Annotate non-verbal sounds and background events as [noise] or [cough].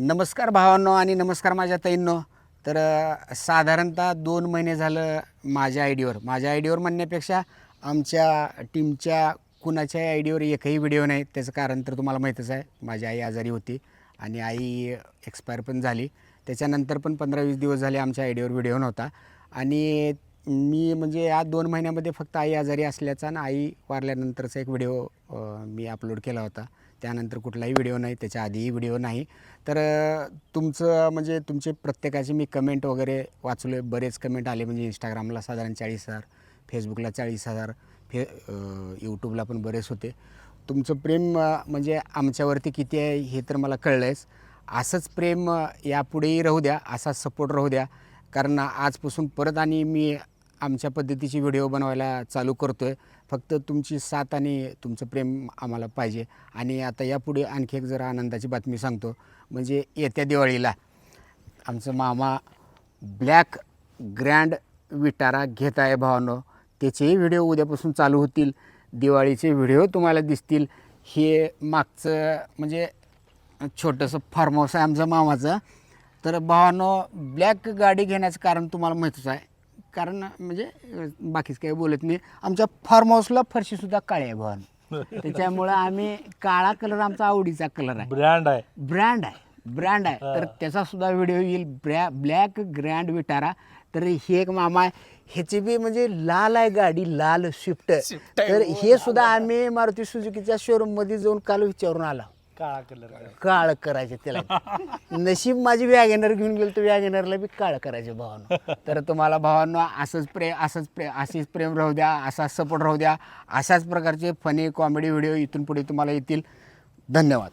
नमस्कार भावांनो आणि नमस्कार माझ्या ताईंनो. तर साधारणतः दोन महिने झालं माझ्या आयडीवर माझ्या आयडीवर म्हणण्यापेक्षा आमच्या टीमच्या कुणाच्या आयडीवर एकही व्हिडिओ नाही. त्याचं कारण तर तुम्हाला माहीतच आहे. माझी आई आजारी होती आणि आई एक्सपायर पण झाली. त्याच्यानंतर पण पंधरा वीस दिवस झाले आमच्या आयडीवर व्हिडिओ नव्हता. आणि मी म्हणजे या दोन महिन्यामध्ये फक्त आई आजारी असल्याचा आणि आई वारल्यानंतरचा एक व्हिडिओ मी अपलोड केला होता. त्यानंतर कुठलाही व्हिडिओ नाही त्याच्या आधीही व्हिडिओ नाही. तर तुमचं म्हणजे तुमचे प्रत्येकाचे मी कमेंट वगैरे वाचले बरेच कमेंट आले म्हणजे इंस्टाग्रामला साधारण चाळीस हजार फेसबुकला चाळीस हजार फे यूट्यूबला पण बरेच होते. तुमचं प्रेम म्हणजे आमच्यावरती किती आहे हे तर मला कळलं आहेच असंच प्रेम यापुढेही राहू द्या असा सपोर्ट राहू द्या. कारण आजपासून परत आणि मी आमच्या पद्धतीचे व्हिडिओ बनवायला चालू करतो आहे फक्त तुमची साथ आणि तुमचं प्रेम आम्हाला पाहिजे. आणि आता यापुढे आणखी एक जरा आनंदाची बातमी सांगतो. म्हणजे येत्या दिवाळीला आमचं मामा ब्लॅक ग्रँड विटारा घेत आहे भावानो. त्याचेही व्हिडिओ उद्यापासून चालू होतील. दिवाळीचे व्हिडिओ तुम्हाला दिसतील. हे मागचं म्हणजे छोटंसं फार्म हाऊस आहे आमचा मामाचं. तर भावानो ब्लॅक गाडी घेण्याचं कारण तुम्हाला माहितीच आहे. कारण म्हणजे बाकीच काही बोलत नाही. आमच्या फार्म हाऊसला फरशीसुद्धा काळी आहे भावानो [laughs] त्याच्यामुळं आम्ही काळा कलर आमचा आवडीचा कलर आहे. ब्रँड आहे. ब्रँड आहे. ब्रँड आहे. तर त्याचा सुद्धा व्हिडिओ येईल. ब्रॅ ब्लॅक ग्रँड विटारा तर हे एक मामा आहे. ह्याची बी म्हणजे लाल आहे गाडी लाल स्विफ्ट तर हे सुद्धा आम्ही मारुती सुझुकीच्या शोरूममध्ये जाऊन काल विचारून आला. काळा कलर काळ करायचे त्याला. नशीब माझी वॅगनर घेऊन गेलो तर वॅगनरला बी काळ करायचे भावानं. तर तुम्हाला भावांनो असंच प्रेम असंच प्रेम असेच प्रेम राहू द्या असाच सपोर्ट राहू द्या. अशाच प्रकारचे फनी कॉमेडी व्हिडिओ इथून पुढे तुम्हाला येतील. धन्यवाद.